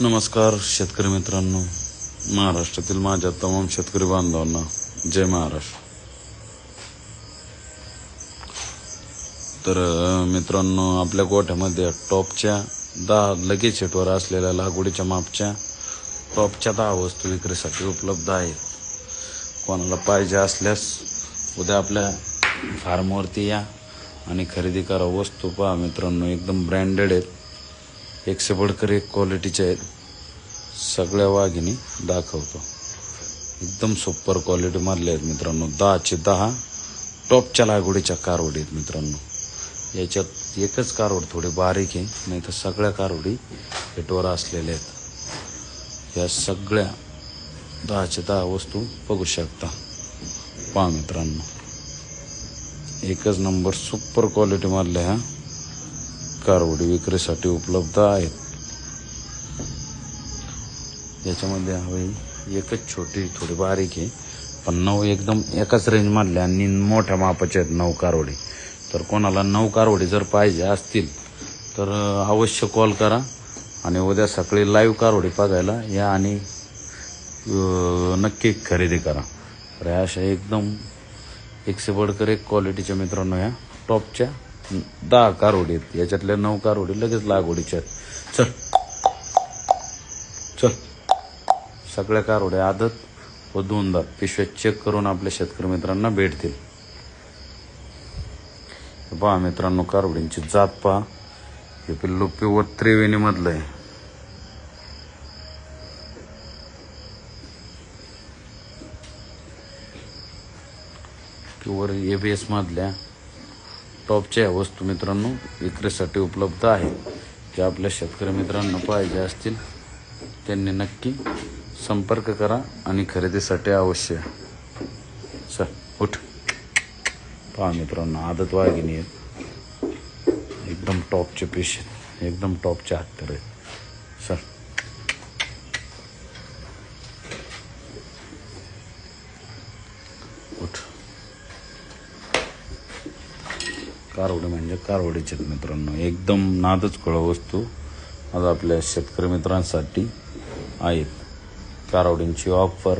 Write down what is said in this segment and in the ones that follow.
नमस्कार शेतकरी मित्रांनो. महाराष्ट्रातील माझ्या तमाम शेतकरी बांधवांना जय महाराष्ट्र. तर मित्रांनो आपल्या गोठ्यामध्ये टॉपच्या दहा लगेच शेटवर असलेल्या लागवडीच्या मापच्या टॉपच्या दहा वस्तू विक्रीसाठी उपलब्ध आहेत. कोणाला पाहिजे असल्यास उद्या आपल्या फार्मवरती या आणि खरेदी करा वस्तू पहा मित्रांनो एकदम ब्रँडेड आहेत. एकशे बडकर एक क्वालिटीचे आहेत. सगळ्या वाघिणी दाखवतो. एकदम सुपर क्वालिटी मारले आहेत मित्रांनो. दहाचे दहा टॉपच्या लागवडीच्या कारवडी आहेत मित्रांनो. याच्यात एकच कारवड थोडी बारीक आहे नाही तर सगळ्या कारवडी हेटवर असलेल्या आहेत. या सगळ्या दहाचे दहा वस्तू बघू शकता. पहा मित्रांनो. एकच नंबर सुपर क्वालिटी मारल्या ह्या. कारवडी विक्रीसाठी उपलब्ध आहेत. याच्यामध्ये हवी एकच छोटी थोडी बारीक आहे. पण नऊ एकदम एकाच रेंज मधल्या आणि मोठ्या मापाच्या आहेत नऊ कारवडी. तर कोणाला नऊ कारवडी जर पाहिजे असतील तर अवश्य कॉल करा. आणि उद्या सकाळी लाईव्ह कारवडी बघायला या आणि नक्की खरेदी करा. तर अशा एकदम एकशे बडकर एक क्वालिटीच्या मित्रांनो ह्या टॉपच्या दहा कारोडीत आहेत याच्यातल्या नऊ कारोडी लगेच लागवडीच्या चल. चल. सगळ्या कारोड्या आदत व दोनदा पिशव्या चेक करून आपल्या शेतकरी मित्रांना भेटतील पहा मित्रांनो कारोडींची जात पहा. हे पिल्लू पिवळ त्रिवेणीमधलं आहे. प्युअर एबीएस मधल्या टॉपच्या या वस्तू मित्रांनो विक्रीसाठी उपलब्ध आहेत. ज्या आपल्या शेतकरी मित्रांना पाहिजे असतील त्यांनी नक्की संपर्क करा आणि खरेदीसाठी अवश्य. सर चल उठ. पहा मित्रांनो आदत वाघिणी आहेत. एकदम टॉपचे पीस आहेत. एकदम टॉपचे हत्तर आहेत. सर उठ कारवडी म्हणजे कारवडीचे मित्रांनो. एकदम नादच कळ वस्तू आज आपल्या शेतकरी मित्रांसाठी आहेत. कारवडींची ऑफर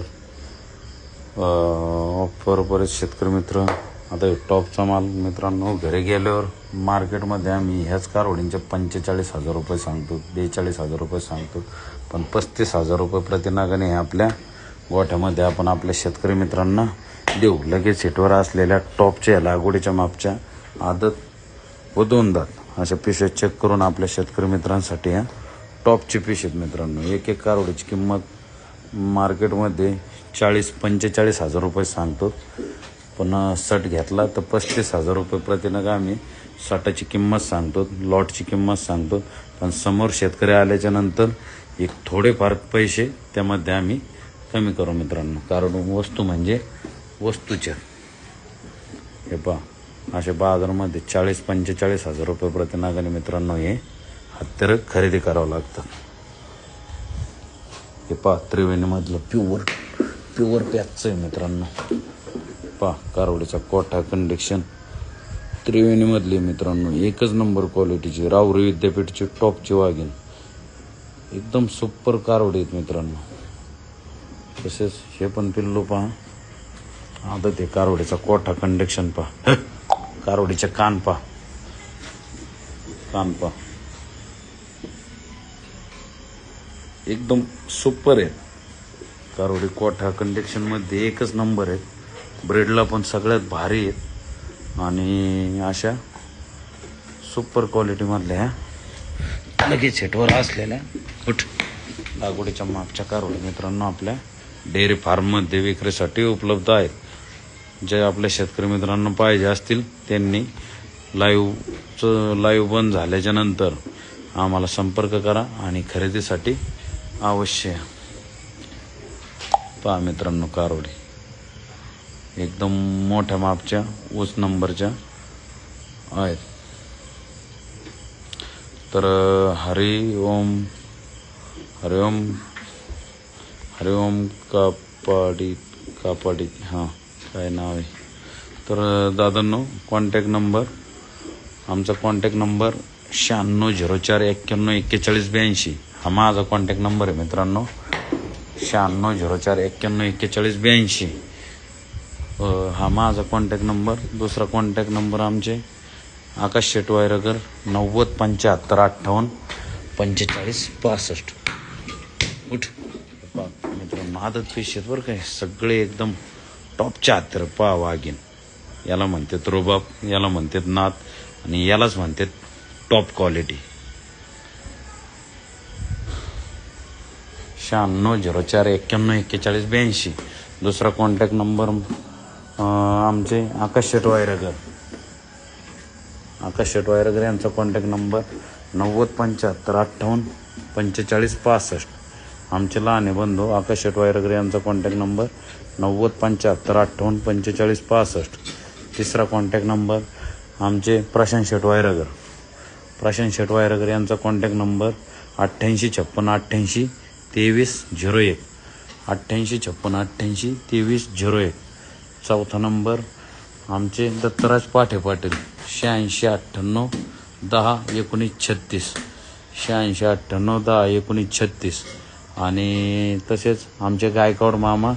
ऑफर बरेच शेतकरी मित्र आता टॉपचा माल मित्रांनो घरी गेल्यावर मार्केटमध्ये आम्ही ह्याच कारवडींचे पंचेचाळीस हजार रुपये सांगतो बेचाळीस हजार रुपये सांगतो पण पस्तीस हजार रुपये प्रतिनागाने हे आपल्या गोठ्यामध्ये आपण आपल्या शेतकरी मित्रांना देऊ. लगेच हिटवर असलेल्या टॉपच्या लागवडीच्या मापच्या आदत व दोन दात अशा पिशव्या चेक करून आपल्या शेतकरी मित्रांसाठी ह्या टॉपची पिश आहेत मित्रांनो एक एक कारवडीची किंमत मार्केटमध्ये चाळीस पंचेचाळीस हजार रुपये सांगतो. पण सट घेतला तर पस्तीस हजार रुपये प्रतिनग आम्ही सटाची किंमत सांगतो लॉटची किंमत सांगतो. पण समोर शेतकरी आल्याच्यानंतर एक थोडेफार पैसे त्यामध्ये आम्ही कमी करू मित्रांनो. कारण वस्तू म्हणजे वस्तूच्या हे पहा. असे बाजारामध्ये चाळीस पंचेचाळीस हजार रुपये प्रतिनागाने मित्रांनो हे हत्यारं खरेदी करावं लागतं. हे पहा त्रिवेणीमधलं प्युअर प्युअर पॅकचं आहे मित्रांनो. पहा कारवडीचा कोठा कंडिक्शन त्रिवेणीमधली मित्रांनो एकच नंबर क्वालिटीची रावरी विद्यापीठची टॉपची वाघीण. एकदम सुपर कारवडी आहेत मित्रांनो. तसेच हे पण पिल्लू पहा. आता ते कारवडीचा कोठा कंडिक्शन पहा. कारोडीच्या कान कानपा कान एकदम सुपर आहे कारोडी कोठा कंडिक्शनमध्ये एकच नंबर आहेत. ब्रेडला पण सगळ्यात भारी आहेत. आणि अशा सुपर क्वालिटीमधल्या ह्या. लगेच हेटवर असलेल्या उठ. लागवडीच्या मागच्या कारोडी मित्रांनो आपल्या डेअरी फार्ममध्ये विक्रीसाठी उपलब्ध आहेत. जे आपल्या शेतकरी मित्रांना पाहिजे असतील त्यांनी लाईव्हचं लाईव्ह बंद झाल्याच्यानंतर आम्हाला संपर्क करा आणि खरेदीसाठी अवश्य पहा मित्रांनो कारवडी. एकदम मोठ्या मापच्या उच नंबरच्या आहेत. तर हरी ओम हरि ओम हरि ओम कापाडी कापाडी हां. काय नाव आहे? तर दादांनो कॉन्टॅक्ट नंबर आमचा कॉन्टॅक्ट नंबर शहाण्णव झिरो चार एक्क्याण्णव एक्केचाळीस ब्याऐंशी. हा माझा कॉन्टॅक्ट नंबर आहे मित्रांनो. शहाण्णव झिरो चार एक्क्याण्णव एक्केचाळीस ब्याऐंशी. हा माझा कॉन्टॅक्ट नंबर दुसरा कॉन्टॅक्ट नंबर आमचे आकाश शेटवायरकर नव्वद पंच्याहत्तर अठ्ठावन्न पंचेचाळीस पासष्ट. उठ. मित्रांनो आदत फिश आहेत बरं काय सगळे एकदम टॉपच्या हत्तर पहा याला म्हणतात रुबाब याला म्हणतात नात आणि यालाच म्हणतात टॉप क्वालिटी. शहाण्णव झिरो चार एक्क्याण्णव एक्केचाळीस ब्याऐंशी. दुसरा कॉन्टॅक्ट नंबर आमचे आकाश शेट वायरगर. आकाश शेट वायरगर यांचा कॉन्टॅक्ट नंबर नव्वद पंच्याहत्तर अठ्ठावन्न पंचेचाळीस पासष्ट. आमचे लहाने बंधू आकाश शेट वायरगर यांचा कॉन्टॅक्ट नंबर नव्वद पंच्याहत्तर अठ्ठावन्न पंचेचाळीस पासष्ट. तिसरा कॉन्टॅक्ट नंबर आमचे प्रशांत शेट वायरगर. प्रशांत शेट वायरगर यांचा कॉन्टॅक्ट नंबर अठ्ठ्याऐंशी छप्पन अठ्ठ्याऐंशी तेवीस झिरो एक. अठ्ठ्याऐंशी छप्पन अठ्ठ्याऐंशी तेवीस झिरो एक. चौथा नंबर आमचे दत्तराज पाठे पाटील शहाऐंशी अठ्ठ्याण्णव दहा एकोणीस छत्तीस. शहाऐंशी अठ्ठ्याण्णव दहा एकोणीस छत्तीस. आणि तसेच आमचे गायकवाड मामा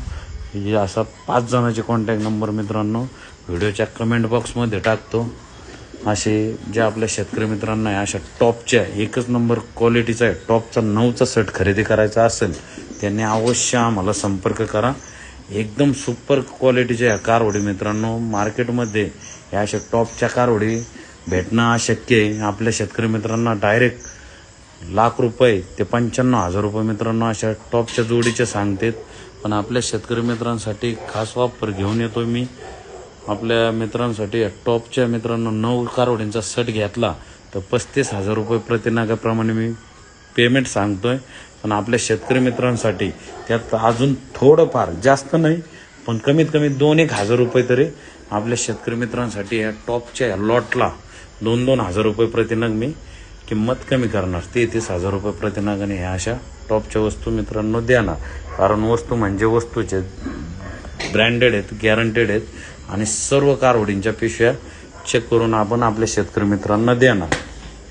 हे असा पाच जणांचे कॉन्टॅक्ट नंबर मित्रांनो. व्हिडिओच्या कमेंट बॉक्समध्ये टाकतो. असे जे आपल्या शेतकरी मित्रांना आहे अशा टॉपच्या एकच नंबर क्वालिटीचा आहे. टॉपचा नऊचा सेट खरेदी करायचा असेल त्यांनी अवश्य आम्हाला संपर्क करा. एकदम सुपर क्वालिटीच्या ह्या कारवडी मित्रांनो मार्केटमध्ये या अशा टॉपच्या कारवडी भेटणं अशक्य आहे. आपल्या शेतकरी मित्रांना डायरेक्ट लाख रुपये ते पंच्याण्णव हजार रुपये मित्रांनो अशा टॉपच्या जोडीच्या सांगतात. पण आपल्या शेतकरी मित्रांसाठी खास वापर घेऊन येतो मी. आपल्या मित्रांसाठी या टॉपच्या मित्रांनो नऊ कारवडींचा सट घेतला तर पस्तीस हजार रुपये प्रतिनागाप्रमाणे मी पेमेंट सांगतोय. पण आपल्या शेतकरी मित्रांसाठी त्यात अजून थोडंफार जास्त नाही पण कमीत कमी दोन एक हजार रुपये तरी आपल्या शेतकरी मित्रांसाठी या टॉपच्या या लॉटला दोन दोन हजार रुपये प्रतिनग मी किंमत कमी करणार तेहतीस हजार रुपये प्रतिनागाने ह्या अशा टॉपच्या वस्तू मित्रांनो देणार कारण वस्तू म्हणजे वस्तूचे. ब्रँडेड आहेत गॅरंटेड आहेत. आणि सर्व कारवडींच्या पिशव्या चेक करून आपण आपल्या शेतकरी मित्रांना देणार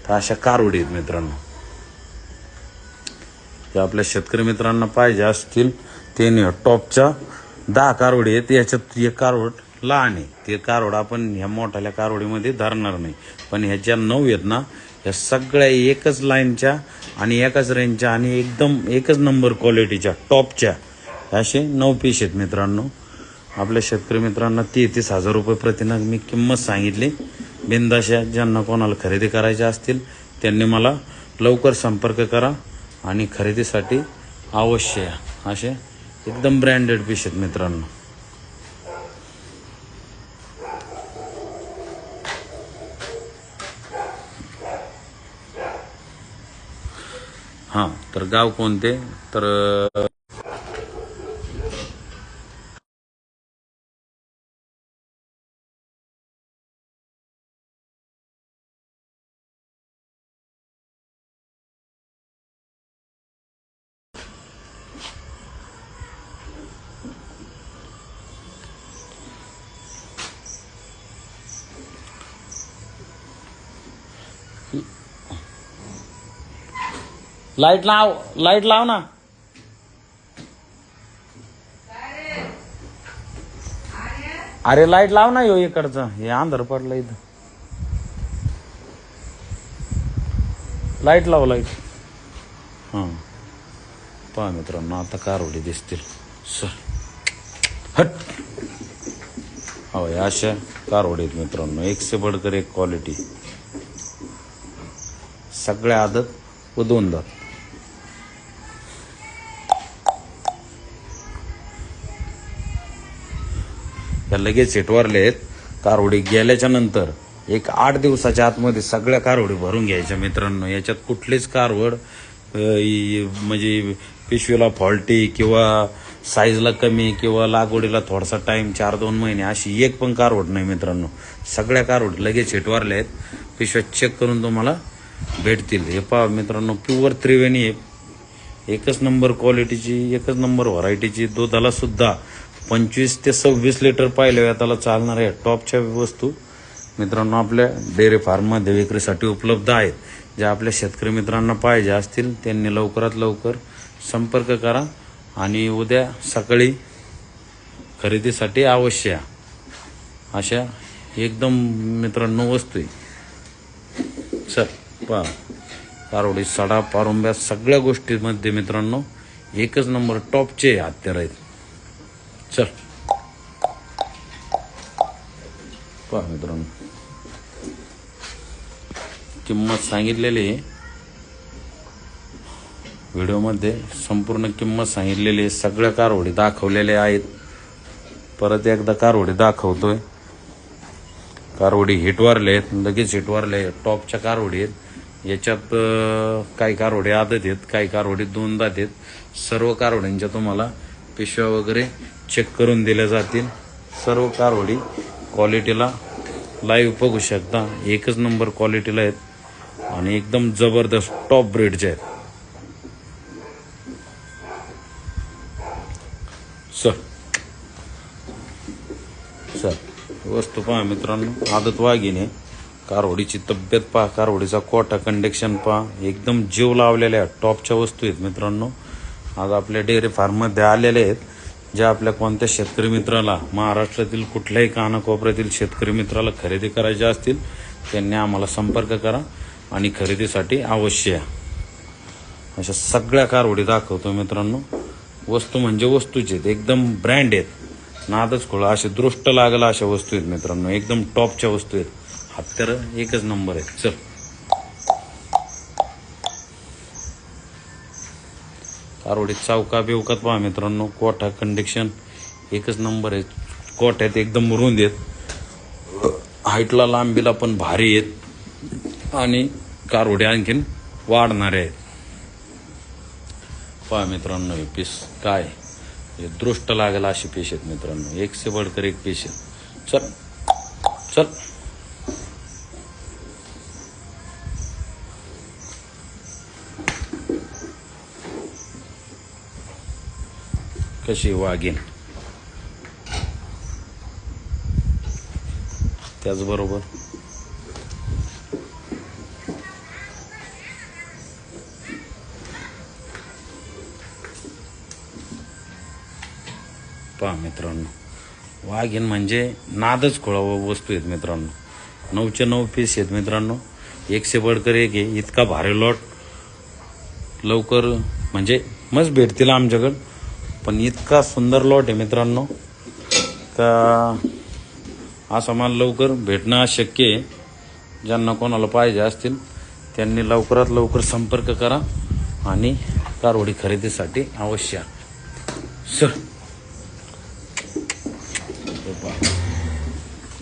तर अशा कारवडी आहेत मित्रांनो. ते आपल्या शेतकरी मित्रांना पाहिजे असतील ते नाही टॉपच्या दहा कारवडी आहेत. याच्यात एक कारवड लहान आहे. ते कारवड आपण ह्या मोठ्याल्या कारवडीमध्ये धरणार नाही. पण ह्याच्या नऊ आहेत ना या सगळ्या एकच लाईनच्या आणि एकाच रेंजच्या आणि एकदम एकच नंबर क्वालिटीच्या टॉपच्या असे नऊ पीस आहेत मित्रांनो. आपल्या शेतकरी मित्रांना तेहतीस हजार रुपये प्रतिनग मी किंमत सांगितली. बिंदाशा ज्यांना कोणाला खरेदी करायच्या असतील त्यांनी मला लवकर संपर्क करा आणि खरेदीसाठी अवश्य या. असे एकदम ब्रँडेड पीस आहेत मित्रांनो हां तर गाव कोणते? तर लाइट लाव लाइट लाव ना. अरे लाइट लाव ना यो इकडचं. हे अंधार पडलं इथं. लाइट लाव लाइट. हां. पहा मित्रांनो आता कारवडी दिसतील. सर. हट. हो या अशा कारवडीत मित्रांनो एक से बडकर एक क्वालिटी सगळ्या आदत व दोन दात ह्या लगेच सेटवरले आहेत कारवडी गेल्याच्यानंतर एक आठ दिवसाच्या आतमध्ये सगळ्या कारवडी भरून घ्यायच्या मित्रांनो. याच्यात कुठलीच कारवड म्हणजे पिशवीला फॉल्टी किंवा साईजला कमी किंवा लागवडीला थोडासा टाईम चार दोन महिने अशी एक पण कारवड नाही मित्रांनो. सगळ्या कारवड लगेच सेटवरले आहेत पिशव्या चेक करून तुम्हाला भेटतील. हे पहा मित्रांनो प्युअर त्रिवेणी आहे. एकच नंबर क्वालिटीची एकच नंबर व्हरायटीची दुधाला सुद्धा पंचवीस ते सव्वीस लिटर पाहिल्या त्याला चालणाऱ्या टॉपच्या वस्तू मित्रांनो आपल्या डेअरी फार्ममध्ये विक्रीसाठी उपलब्ध आहेत. ज्या आपल्या शेतकरी मित्रांना पाहिजे असतील त्यांनी लवकरात लवकर संपर्क करा आणि उद्या सकाळी खरेदीसाठी अवश्य या. अशा एकदम मित्रांनो वस्तू आहे. सर पा पारोडी सडा पारुंब्या सगळ्या गोष्टींमध्ये मित्रांनो एकच नंबर टॉपचे हत्यार आहेत. चल. पहा मित्रांनो. किंमत सांगितलेली आहे. व्हिडिओमध्ये संपूर्ण किंमत सांगितलेली आहे. सगळ्या कारवडी दाखवलेल्या आहेत. परत एकदा कारवडी दाखवतोय. कारवडी हिटवारले आहेत. लगेच हिटवारले आहेत. टॉपच्या कारवडी आहेत. याच्यात काही कारवडी आदत आहेत. काही कारवडी दोनदात आहेत. सर्व कारवड्यांच्या तुम्हाला पिशव्या वगैरे चेक करून दिल्या जातील. सर्व कारवडी क्वालिटीला लाईव्ह बघू शकता. एकच नंबर क्वालिटीला आहेत. आणि एकदम जबरदस्त टॉप ब्रेडचे आहेत. सर. सर वस्तू पहा मित्रांनो. आदत वाघिने कारवडीची तब्येत पहा. कारवडीचा कोटा कंडेक्शन पहा. एकदम जीव लावलेल्या टॉपच्या वस्तू आहेत मित्रांनो. आज आपल्या डेअरी फार्ममध्ये आलेले आहेत ज्या आपल्या कोणत्या शेतकरी मित्राला महाराष्ट्रातील कुठल्याही कानाकोपऱ्यातील शेतकरी मित्राला खरेदी करायच्या असतील त्यांनी आम्हाला संपर्क करा आणि खरेदीसाठी अवश्य या. अशा सगळ्या कारवडी दाखवतो मित्रांनो. वस्तू म्हणजे वस्तूचे आहेत एकदम ब्रँड आहेत. नादच खोळा असे दृष्ट लागला अशा वस्तू आहेत मित्रांनो. एकदम टॉपच्या वस्तू आहेत. हत्यार एकच नंबर आहेत चल. कारवडी चौका बिवकात पहा मित्रांनो कोठा कंडिक्शन एकच नंबर आहे. कोठ्यात एकदम रुंद आहेत. हाईटला लांबीला पण भारी आहेत. आणि कारोडे आणखीन वाढणारे आहेत. पहा मित्रांनो हे पीस काय? हे दृष्ट लागेल अशी पेश आहेत मित्रांनो. एक से बडकर एक पेश आहेत. चल चल. कशी वागेन? त्याचबरोबर पहा मित्रांनो वाघीण म्हणजे नादच खोळा वस्तू आहेत मित्रांनो. नऊचे नऊ पीस आहेत मित्रांनो. एकशे बडकर एक आहे इतका भारी लॉट लवकर म्हणजे मस्त भेटतील आमच्याकडं. पण इतका सुंदर लॉट आहे मित्रांनो. का असा माल लवकर भेटणं शक्य आहे. ज्यांना कोणाला पाहिजे असतील त्यांनी लवकरात लवकर संपर्क करा आणि कारवडी खरेदीसाठी अवश्य सर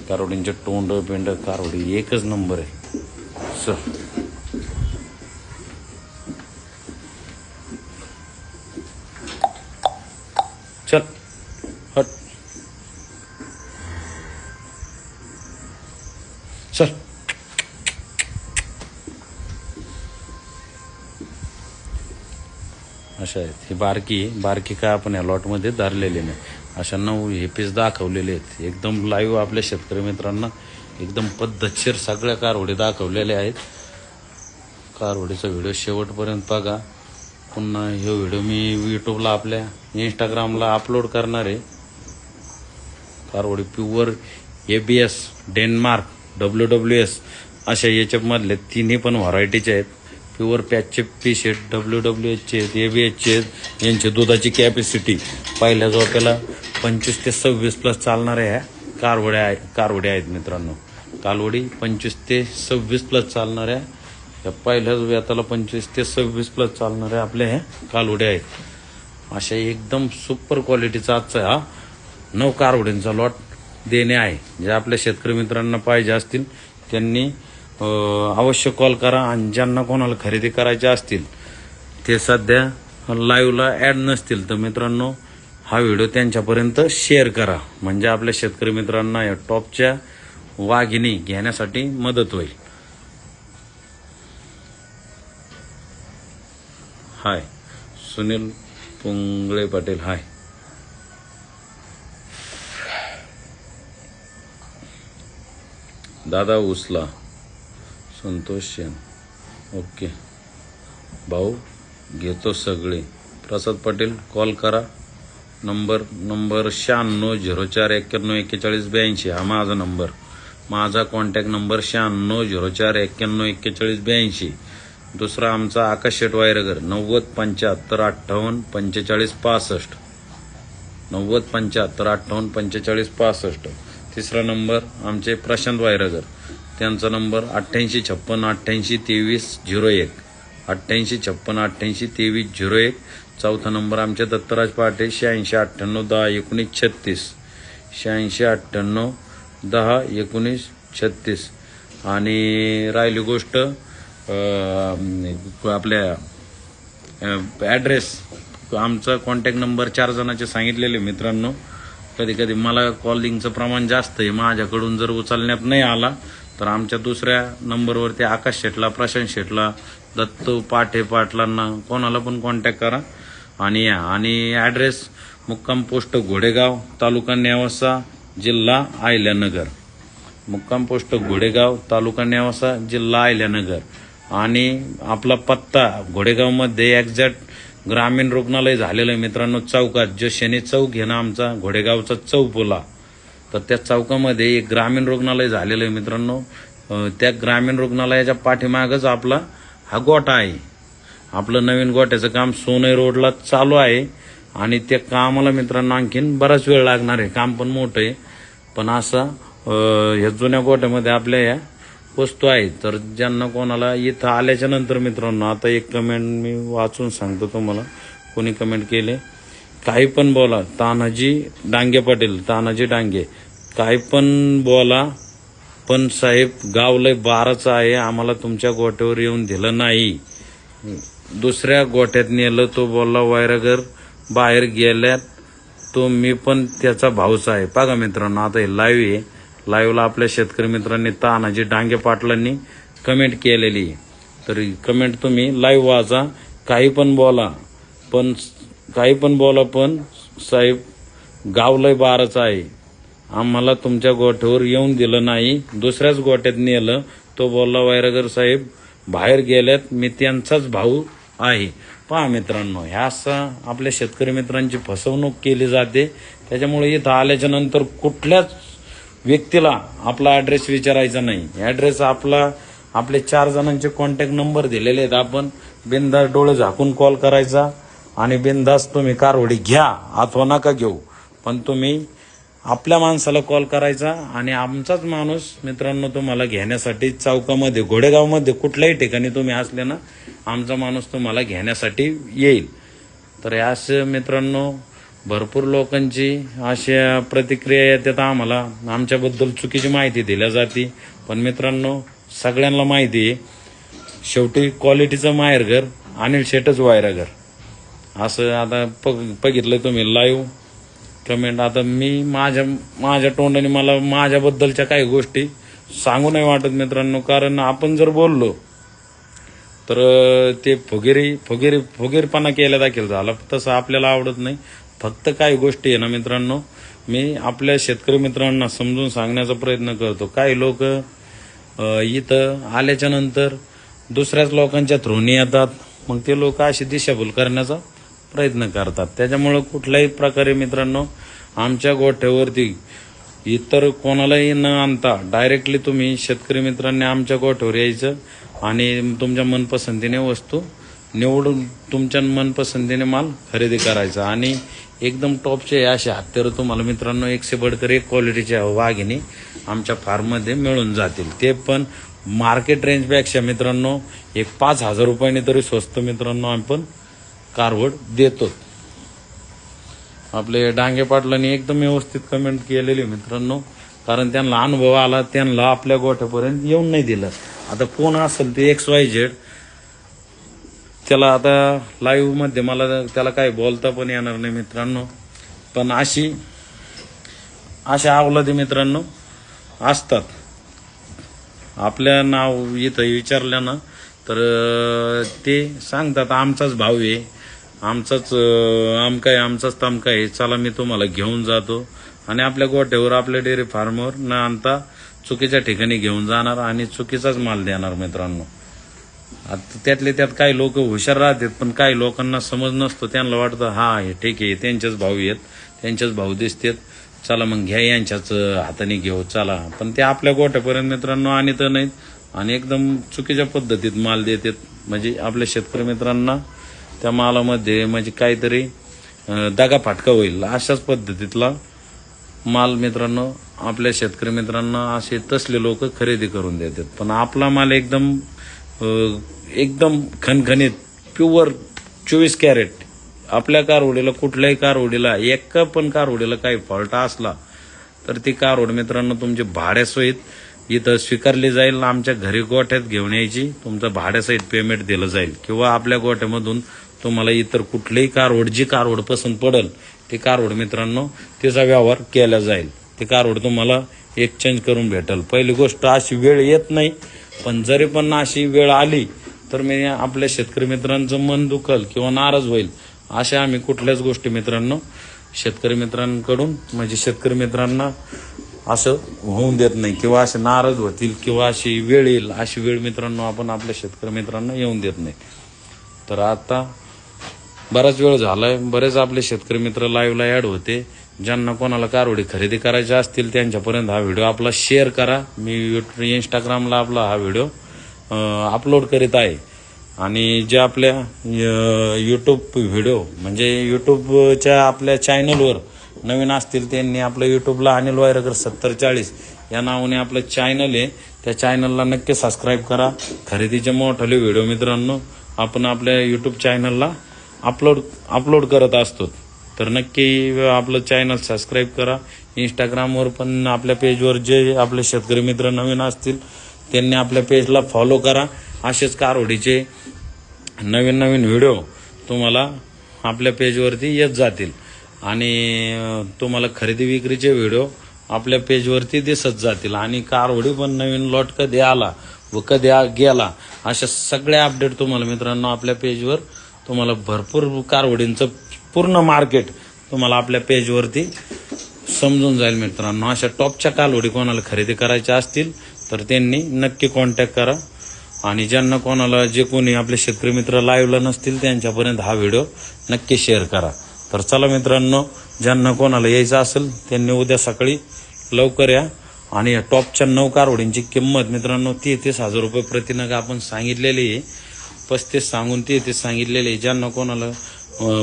कारवडींचे तोंड पेंड कारवडी एकच नंबर आहे. सर अशा आहेत. ही बारकी बारकी काय आपण या लॉटमध्ये धरलेली नाही. अशा नऊ हे पीस दाखवलेले आहेत. एकदम लाईव्ह आपल्या शेतकरी मित्रांना एकदम पद्धतशीर सगळ्या कारवडी दाखवलेल्या आहेत. कारवडीचा व्हिडिओ शेवटपर्यंत बघा. पुन्हा हे व्हिडिओ मी यूट्यूबला आपल्या इंस्टाग्रामला अपलोड करणार आहे. कारवडी pure A B S Denmark W W S अशा याच्यामधले तिन्ही पण व्हरायटीचे आहेत. प्युअर पॅचचे पीस आहेत डब्ल्यू डब्ल्यू एचचे आहेत ए बी एचचे आहेत यांची दुधाची कॅपॅसिटी पहिल्या झोप्याला पंचवीस ते सव्वीस प्लस चालणाऱ्या ह्या कारवड्या आहे कारवड्या आहेत मित्रांनो. कालवडी पंचवीस ते सव्वीस प्लस चालणाऱ्या या पहिल्याच व्याताला पंचवीस ते सव्वीस प्लस चालणाऱ्या आपल्या ह्या कालवड्या आहेत. अशा एकदम सुपर क्वालिटीचा आजचा हा नऊ कारवड्यांचा लॉट देणे आहे. जे आपल्या शेतकरी मित्रांना पाहिजे असतील त्यांनी अवश्य कॉल करा आणि ज्यांना कोणाला खरेदी करायचे असतील ते सध्या लाईव्हला ॲड नसतील. तर मित्रांनो हा व्हिडिओ त्यांच्यापर्यंत शेअर करा. म्हणजे आपल्या शेतकरी मित्रांना या टॉपच्या वाघिणी घेण्यासाठी मदत होईल. हाय सुनील पुंगळे पाटील हाय. दादा उसला. संतोष शेन ओके. भाऊ घेतो सगळे. प्रसाद पाटील कॉल करा. नंबर नंबर शहाण्णव झिरो चार एक्क्याण्णव एक्केचाळीस ब्याऐंशी. हा माझा नंबर. माझा कॉन्टॅक्ट नंबर शहाण्णव झिरो चार एक्क्याण्णव एक्केचाळीस ब्याऐंशी. दुसरा आमचा आकाश शेट वायरगर नव्वद पंच्याहत्तर अठ्ठावन्न पंचेचाळीस पासष्ट. नव्वद पंच्याहत्तर अठ्ठावन्न पंचेचाळीस पासष्ट. तिसरा नंबर आमचे प्रशांत वायरगर त्यांचा नंबर अठ्ठ्याऐंशी छप्पन अठ्ठ्याऐंशी तेवीस झिरो एक. अठ्ठ्याऐंशी छप्पन अठ्ठ्याऐंशी तेवीस झिरो एक. चौथा नंबर आमच्या दत्तराज पहाटे शहाऐंशी अठ्ठ्याण्णव दहा एकोणीस छत्तीस. शहाऐंशी अठ्ठ्याण्णव दहा एकोणीस छत्तीस. आणि राहिली गोष्ट आपल्या ॲड्रेस आमचा कॉन्टॅक्ट नंबर चार जणांचे सांगितलेले मित्रांनो. कधी कधी मला कॉलिंगचं प्रमाण जास्त आहे. माझ्याकडून जर उचलण्यात नाही आला तर आमच्या दुसऱ्या नंबरवरती आकाश शेटला प्रशांत शेटला दत्तू पाठे पाटलांना कोणाला पण कॉन्टॅक्ट करा. आणि या आणि ॲड्रेस मुक्काम पोस्ट घोडेगाव तालुका नेवासा जिल्हा आयल्यानगर मुक्काम पोस्ट घोडेगाव तालुका नेवासा जिल्हा आयल्यानगर आणि आपला पत्ता घोडेगावमध्ये एक्झॅक्ट ग्रामीण रुग्णालय झालेलं आहे मित्रांनो चौकात. जो शनी चौक घेणं ना आमचा घोडेगावचा चौपुला. तर त्या चौकामध्ये एक ग्रामीण रुग्णालय झालेलं आहे मित्रांनो. त्या ग्रामीण रुग्णालयाच्या पाठीमागच आपला हा गोठा आहे. आपलं नवीन गोट्याचं काम सोनई रोडला चालू आहे. आणि त्या कामाला मित्रांनो आणखीन बराच वेळ लागणार आहे. काम पण मोठं आहे. पण असं ह्या जुन्या गोट्यामध्ये आपल्या या वस्तू आहेत. तर ज्यांना कोणाला इथं आल्याच्यानंतर मित्रांनो आता एक कमेंट मी वाचून सांगतो तुम्हाला. कोणी कमेंट केले? काही पण बोला. तानाजी डांगे पाटील तानाजी डांगे. काही पण बोला पण साहेब गाव लय बाराचं आहे आम्हाला तुमच्या गोट्यावर येऊन दिलं नाही. दुसऱ्या गोट्यात नेलं तो बोलला वायरगर बाहेर गेल्यात तो मी पण त्याचा भाऊच आहे. बघा मित्रांनो आता हे लाईव्ह आहे. लाईव्हला आपल्या शेतकरी मित्रांनी तानाजी डांगे पाटलांनी कमेंट केलेली. आहे तर कमेंट तुम्ही लाईव्ह वाचा. काही पण बोला पण काही पण बोला पण साहेब गावलंय बाराच आहे. आम्हाला तुमच्या गोठ्यावर येऊन दिलं नाही. दुसऱ्याच गोठ्यात नेलं. तो बोलला वैरागर साहेब बाहेर गेल्यात मी त्यांचाच भाऊ आहे. पहा मित्रांनो ह्या असं आपल्या शेतकरी मित्रांची फसवणूक केली जाते. त्याच्यामुळे इथं आल्याच्यानंतर कुठल्याच व्यक्तीला आपला ॲड्रेस विचारायचा नाही. ॲड्रेस आपला आपले चार जणांचे कॉन्टॅक्ट नंबर दिलेले आहेत. आपण बिनधास्त डोळे झाकून कॉल करायचा. आणि बिनधास्त तुम्ही कारवडी घ्या अथवा नका घेऊ. पण तुम्ही आपल्या माणसाला कॉल करायचा आणि आमचाच माणूस मित्रांनो तुम्हाला घेण्यासाठी चौकामध्ये घोडेगावमध्ये कुठल्याही ठिकाणी तुम्ही असले ना आमचा माणूस तुम्हाला घेण्यासाठी येईल. तर या मित्रांनो भरपूर लोकांची अशा प्रतिक्रिया येतात आम्हाला. आमच्याबद्दल चुकीची माहिती दिल्या जाते. पण मित्रांनो सगळ्यांना माहिती आहे शेवटी क्वालिटीचं माहेरघर अनिल शेटच वायराघर. असं आता बघ बघितलं तुम्ही लाईव्ह कमेंट आता मी माझ्या माझ्या तोंडाने मला माझ्याबद्दलच्या काही गोष्टी सांगू नाही वाटत मित्रांनो. कारण आपण जर बोललो तर ते फुगेरी फुगेरी फुगेरपणा केल्या दाखील झाला. तसं आपल्याला आवडत नाही. फक्त काही गोष्टी आहे ना मित्रांनो मी आपल्या शेतकरी मित्रांना समजून सांगण्याचा प्रयत्न करतो. काही लोक इथं आल्याच्यानंतर दुसऱ्याच लोकांच्या थ्रोनी येतात. मग ते लोक अशी दिशाभूल करण्याचा प्रयत्न करतात. त्याच्यामुळं कुठल्याही प्रकारे मित्रांनो आमच्या गोठ्यावरती इतर कोणालाही न आणता डायरेक्टली तुम्ही शेतकरी मित्रांनी आमच्या गोठ्यावर यायचं आणि तुमच्या मनपसंतीने वस्तू निवडून तुमच्या मनपसंतीने माल खरेदी करायचा. आणि एकदम टॉपचे असे हत्यारं तुम्हाला मित्रांनो एकशे बडकर एक क्वालिटीच्या वाघिणी आमच्या फार्ममध्ये मिळून जातील. ते पण मार्केट रेंजपेक्षा मित्रांनो एक पाच हजार रुपयाने तरी स्वस्त मित्रांनो आपण कारवड देतो आपले डांगे पाटलांनी एकदम व्यवस्थित कमेंट केलेली मित्रांनो. कारण त्यांना अनुभव आला त्यांना आपल्या गोठ्यापर्यंत येऊन नाही दिलं. आता कोण असेल ते एक्स वाय झेड त्याला आता लाईव्हमध्ये मला त्याला काही बोलता पण येणार नाही मित्रांनो. पण अशी अशा अवलादी मित्रांनो असतात. आपल्या नाव इथं विचारल्यानं ना तर ते सांगतात आमचाच भाऊ आहे. आमचाच आम काय आमचाच तामका आहे. चला मी तुम्हाला घेऊन जातो. आणि आपल्या गोठ्यावर आपल्या डेअरी फार्मवर न आणता चुकीच्या ठिकाणी घेऊन जाणार आणि चुकीचाच माल देणार मित्रांनो. आता त्यातले त्यात काही लोक हुशार राहतात पण काही लोकांना समज नसतो. त्यांना वाटतं हा हे ठीक आहे त्यांचेच भाऊ आहेत त्यांचेच भाऊ दिसतात. चला मग घ्या यांच्याच हाताने घेऊ चला. पण ते आपल्या गोठ्यापर्यंत मित्रांनो आणि तर नाहीत आणि एकदम चुकीच्या पद्धतीत माल देतात. म्हणजे आपल्या शेतकरी मित्रांना त्या मालामध्ये म्हणजे काहीतरी दगा फाटका होईल. अशाच पद्धतीतला माल मित्रांनो आपल्या शेतकरी मित्रांना असे तसले लोक खरेदी करून देतात. पण आपला माल एकदम एकदम खणखणीत प्युअर चोवीस कॅरेट. आपल्या कारवडीला कुठल्याही कारवडीला एका पण कारवडीला काही फॉल्ट असला तर ती कारवड मित्रांनो तुमची भाड्यासहित इथं स्वीकारली जाईल आमच्या घरी गोठ्यात घेऊन यायची. तुमचं भाड्यासहित पेमेंट दिलं जाईल. किंवा आपल्या गोठ्यामधून तुम्हाला इतर कुठलीही कारवड जी कारवड पसंत पडेल ती कारवड मित्रांनो तिचा व्यवहार केला जाईल. ती कारवड तुम्हाला एक्सचेंज करून भेटेल. पहिली गोष्ट अशी वेळ येत नाही पण जरी पण अशी वेळ आली तर मी आपल्या शेतकरी मित्रांचं मन दुखल किंवा नाराज होईल अशा आम्ही कुठल्याच गोष्टी मित्रांनो शेतकरी मित्रांकडून म्हणजे शेतकरी मित्रांना असं होऊन देत नाही किंवा असे नाराज होतील किंवा अशी वेळ येईल अशी वेळ मित्रांनो आपण आपल्या शेतकरी मित्रांना येऊन देत नाही. तर आता बराच वेळ झालाय. बरेच आपले शेतकरी मित्र लाईव्हला ऍड होते. ज्यांना कोणाला कारवडी खरेदी करायच्या असतील त्यांच्यापर्यंत हा व्हिडिओ आपला शेअर करा. मी इंस्टाग्रामला आपला हा व्हिडिओ अपलोड करीत आहे. आणि जे आपल्या यूट्यूब व्हिडिओ म्हणजे यूट्यूबच्या आपल्या चॅनलवर नवीन असतील त्यांनी आपलं यूट्यूबला अनिल वायरकर सत्तर चाळीस या नावाने आपलं चॅनल आहे. त्या चॅनलला नक्की सबस्क्राईब करा. खरेदीचे मोठले व्हिडिओ मित्रांनो आपण आपल्या यूट्यूब चॅनलला अपलोड अपलोड करत असतो. तर नक्की आपलं चॅनल सबस्क्राईब करा. इंस्टाग्रामवर पण आपल्या पेजवर जे आपले शेतकरी मित्र नवीन असतील त्यांनी आपल्या पेजला फॉलो करा. असेच कारोडीचे नवीन नवीन व्हिडिओ तुम्हाला आपल्या पेजवरती येत जातील. आणि तुम्हाला खरेदी विक्रीचे व्हिडिओ आपल्या पेजवरती दिसत जातील. आणि कारवडी पण नवीन लॉट कधी आला व कधी गेला अशा सगळ्या अपडेट तुम्हाला मित्रांनो आपल्या पेजवर तुम्हाला भरपूर कारवडींचं पूर्ण मार्केट तुम्हाला आपल्या पेजवरती समजून जाईल मित्रांनो. अशा टॉपच्या कालवडी कोणाला खरेदी करायच्या असतील तर त्यांनी नक्की कॉन्टॅक्ट करा. आणि ज्यांना कोणाला जे कोणी आपले शेतकरी मित्र लाईव्हला नसतील त्यांच्यापर्यंत हा व्हिडिओ नक्की शेअर करा. तर चला मित्रांनो ज्यांना कोणाला यायचं असेल त्यांनी उद्या सकाळी लवकर या. आणि या टॉपच्या नऊ कारवडींची किंमत मित्रांनो तेहतीस हजार रुपये प्रतिनग आपण सांगितलेली आहे. पस्तीस सांगून ते ते सांगितलेले ज्यांना कोणाला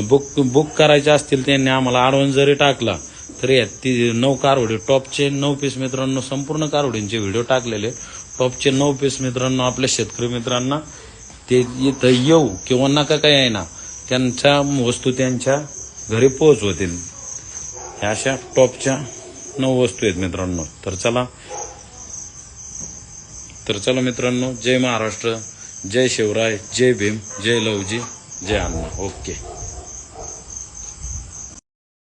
बुक बुक करायचे असतील त्यांनी आम्हाला आडवण जरी टाकला तरी या ती नऊ कारवडी टॉपचे नऊ पीस मित्रांनो संपूर्ण कारवडींचे व्हिडिओ टाकलेले टॉपचे नऊ पीस मित्रांनो आपल्या शेतकरी मित्रांना ते इथं येऊ किंवा नका काय आहे ना त्यांच्या वस्तू त्यांच्या घरी पोहोचवतील. ह्या अशा टॉपच्या नऊ वस्तू आहेत मित्रांनो. तर चला तर चला मित्रांनो जय महाराष्ट्र. जय शिवराय जय भीम जय लवजी जय अण्णा. ओके.